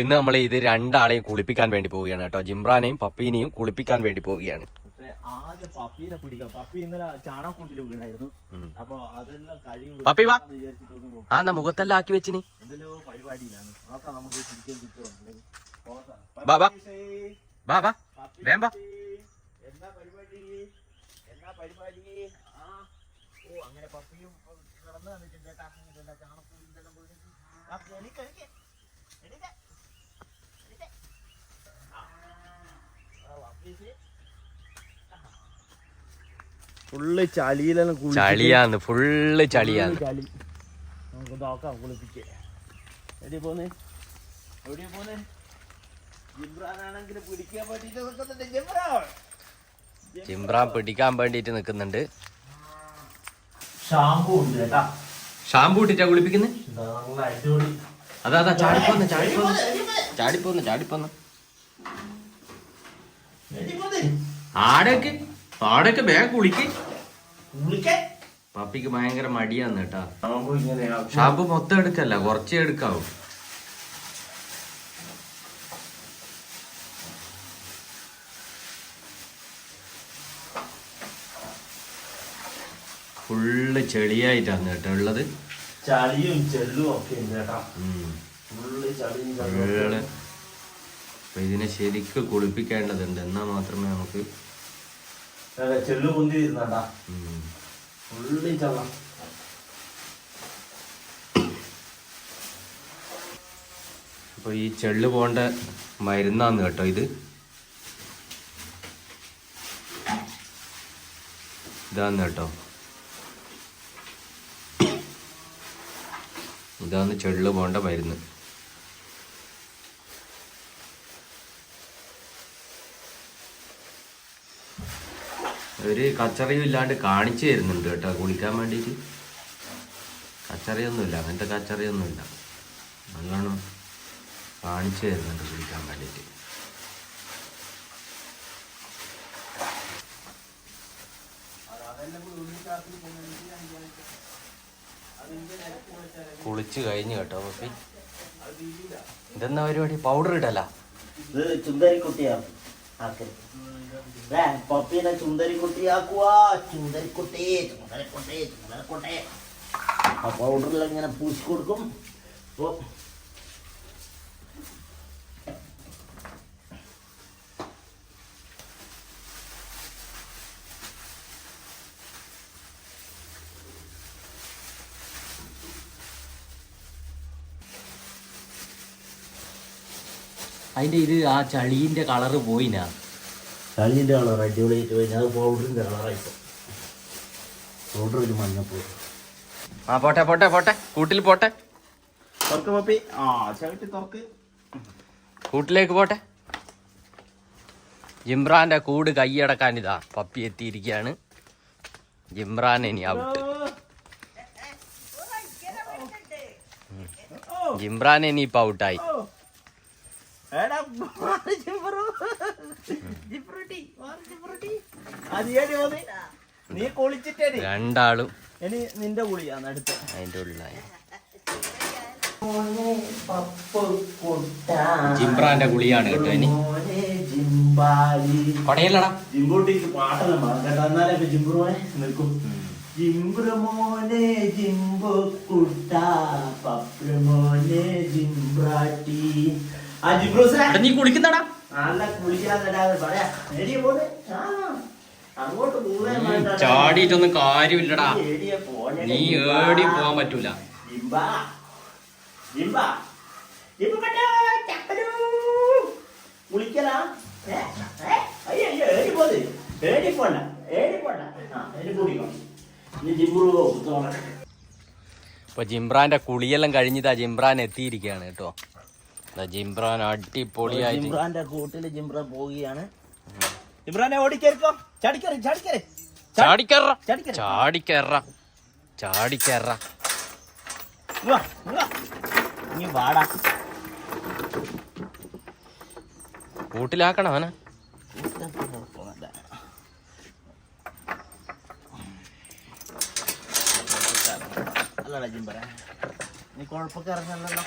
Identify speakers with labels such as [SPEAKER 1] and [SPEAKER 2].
[SPEAKER 1] ഇന്ന് നമ്മൾ ഇത് രണ്ടാളെയും കുളിപ്പിക്കാൻ വേണ്ടി പോവുകയാണ് കേട്ടോ. ജിംറാനെയും പപ്പീനെയും കുളിപ്പിക്കാൻ വേണ്ടി പോവുകയാണ്.
[SPEAKER 2] ആദ്യം പപ്പീനെ പിടിക്കാം. പപ്പി ഇന്നലെ വീണായിരുന്നു.
[SPEAKER 1] ഉം.
[SPEAKER 2] അപ്പൊ അതെല്ലാം കഴിയും.
[SPEAKER 1] പപ്പി വാ. ആ എന്നാ മുഖത്തെല്ലാം ആക്കി വെച്ചിനി.
[SPEAKER 2] എന്തെല്ലോ പരിപാടിയിലാണ്. നോക്കാം നമുക്ക്. എന്നാ പരിപാടി? എന്നാ പരിപാടി? ആ. ഓ അങ്ങനെ പപ്പിയും കിടന്ന് വന്നിട്ടുണ്ട്. ഫുള്ള് ചളിയിലെല്ലാം കുളിച്ചിട്ട്
[SPEAKER 1] ചളിയാന്ന് ഫുള്ള് ചളിയാന്ന്
[SPEAKER 2] ചളി. നമുക്ക് നോക്കാം കുളിപ്പിക്കേ എവിടെയാ പോന്നെ? എവിടെയാ പോന്നെ? ജിബ്രാനാണെങ്കിൽ പിടിക്കാൻ വേണ്ടിട്ട് നിൽക്കുന്നുണ്ട്. ജിബ്രാൻ
[SPEAKER 1] ജിംബ്രാൻ പിടിക്കാൻ വേണ്ടിട്ട് നിക്കുന്നുണ്ട്
[SPEAKER 2] ഷാമ്പു ഉണ്ട് കേട്ടാ.
[SPEAKER 1] ഷാമ്പൂ ഇട്ടിട്ടാ കുളിപ്പിക്കുന്നത് അതാ അതാ ചാടിപ്പോന്ന് ചാടിപ്പോന്ന്. ചാടിപ്പോന്ന് ചാടിപ്പോന്ന്. ആടൊക്കെ ആടൊക്കെ വേഗം കുളിക്ക്. പപ്പിക്ക് ഭയങ്കര മടിയാന്ന് കേട്ടാ.
[SPEAKER 2] ഷാമ്പു
[SPEAKER 1] മൊത്തം എടുക്കല്ല കുറച്ചേ എടുക്കാവൂ. ഫുള്ള് ചെളിയായിട്ടാണ് കേട്ടോ ഉള്ളത്.
[SPEAKER 2] ചളിയും ചെല്ലും ഒക്കെ ഉണ്ട് കേട്ടാ.
[SPEAKER 1] ഉം.
[SPEAKER 2] ഫുള്ള് ചളിയും
[SPEAKER 1] ഫുള്ള്.
[SPEAKER 2] ചെല്ലും
[SPEAKER 1] അപ്പൊ ഇതിനെ ശരിക്ക് കുളിപ്പിക്കേണ്ടതുണ്ട്. എന്നാ മാത്രമേ നമുക്ക്
[SPEAKER 2] അതെ, ചെല്ലു പൊന്തി വരുന്നണ്ടാ ഉള്ളി ചള്ളം.
[SPEAKER 1] അപ്പൊ ഈ ചെള്ളു പോണ്ട മരുന്നാന്ന് കേട്ടോ ഇത്. ഇതാന്ന് കേട്ടോ. ഇതാന്ന് ചെള്ളു പോണ്ട മരുന്ന്. ഒരു കച്ചറിയും ഇല്ലാണ്ട് കാണിച്ചു തരുന്നുണ്ട് കേട്ടോ കുളിക്കാൻ വേണ്ടിയിട്ട്. കച്ചറിയൊന്നുമില്ല അങ്ങനത്തെ കച്ചറിയൊന്നുമില്ല. നല്ലോണം കാണിച്ചു തരുന്നുണ്ട് കുളിക്കാൻ വേണ്ടിയിട്ട്. കുളിച്ച് കഴിഞ്ഞു കേട്ടോ പപ്പി. ഇതെന്നാ പരിപാടി? പൗഡർ ഇടല?
[SPEAKER 2] ഇത് ദേ, പപ്പീനെ പൗഡറിൽ ഇങ്ങനെ പൂശി കൊടുക്കും അപ്പൊ
[SPEAKER 1] അതിന്റെ ഇത് ആ ചളീന്റെ കളറ് പോയിനാ.
[SPEAKER 2] ചളിന്റെ കളർ അടിപൊളിയായിട്ട് കഴിഞ്ഞാൽ പൗഡറിന്റെ പൗഡറിന്റെ കളറായിപ്പോ. പൗഡർ ഒരു മഞ്ഞപ്പൂ
[SPEAKER 1] ആ പോട്ടെ പോട്ടെ പോട്ടെ. കൂട്ടിൽ പോട്ടെ.
[SPEAKER 2] തുറക്ക് പപ്പി. ആ ചവിട്ടി തുറക്ക്.
[SPEAKER 1] കൂട്ടിലേക്ക് പോട്ടെ. ജിംറാന്റെ കൂട് കൈയടക്കാൻ ഇതാ പപ്പി എത്തിയിരിക്കുകയാണ്. ജിംറാൻ ഇനി ഔട്ട് ജിംറാൻ ഇനി ഇപ്പൊ ഔട്ടായി
[SPEAKER 2] നീ കുളിച്ചിട്ടേ
[SPEAKER 1] രണ്ടാളും
[SPEAKER 2] ഇനി നിന്റെ കുളിയാണ് അടുത്ത്.
[SPEAKER 1] അതിന്റെ ഉള്ളിലായി. ജിംബ്രാന്റെ കുളിയാണ് കേട്ടോ. ഇനി. കൊടയല്ലടാ
[SPEAKER 2] ജിംബൂട്ടിക്ക് പാട്ടെല്ലാം മറക്കട്ടെ എന്നാലേ ജിംബ്രുമോനെ നിൽക്കും. ജിംബ്രമോനെ ജിംബുക്കുട്ട പപ്രമോനെ ജിംബ്രാട്ടി. ആ ജിംബ്രൂസേ.
[SPEAKER 1] നീ കുളിക്കുന്നടാ.
[SPEAKER 2] നല്ല കുളിക്കാതെ പറയാ എടിയെ പോന്നെ ആ, അങ്ങോട്ട് വേണ്ട.
[SPEAKER 1] ചാടിയിട്ടൊന്നും കാര്യമില്ലടാ
[SPEAKER 2] നീ.
[SPEAKER 1] ഏടി പോവാൻ പറ്റൂല
[SPEAKER 2] ജിംബ ജിംബ ജിംബ പറ്റാ, ചക്കരൂ. കുളിക്കലാ ഏ? ഏ? അയ്യോ, അയ്യോ, ഏടി പോന്ന്. ഏടി പോണ്ട ഏടി പോണ്ട ആ ഏടി കുടിക്കോ നീ ജിംബ്രു
[SPEAKER 1] കുളിയെല്ലാം കഴിഞ്ഞിതാ ജിംബ്രാൻ എത്തിയിരിക്കുകയാണ് കേട്ടോ ജിംബ്രാൻ അടിപൊളിയായി
[SPEAKER 2] ജിംബ്രാന്റെ കൂട്ടിൽ ജിംബ്രാൻ പോവുകയാണ്. ജിംബ്രാനെ ഓടിക്കരുക്കോ ചാടിക്കറി ചാടിക്കറി.
[SPEAKER 1] ചാടിക്കറ.
[SPEAKER 2] ചാടിക്കറി.
[SPEAKER 1] ചാടിക്കറ.
[SPEAKER 2] നീ വാടാ.
[SPEAKER 1] കൂട്ടിലാക്കണം അവനെ.
[SPEAKER 2] അല്ലടാ ജിംബറ നീ കുഴപ്പക്കാരനല്ലല്ലോ.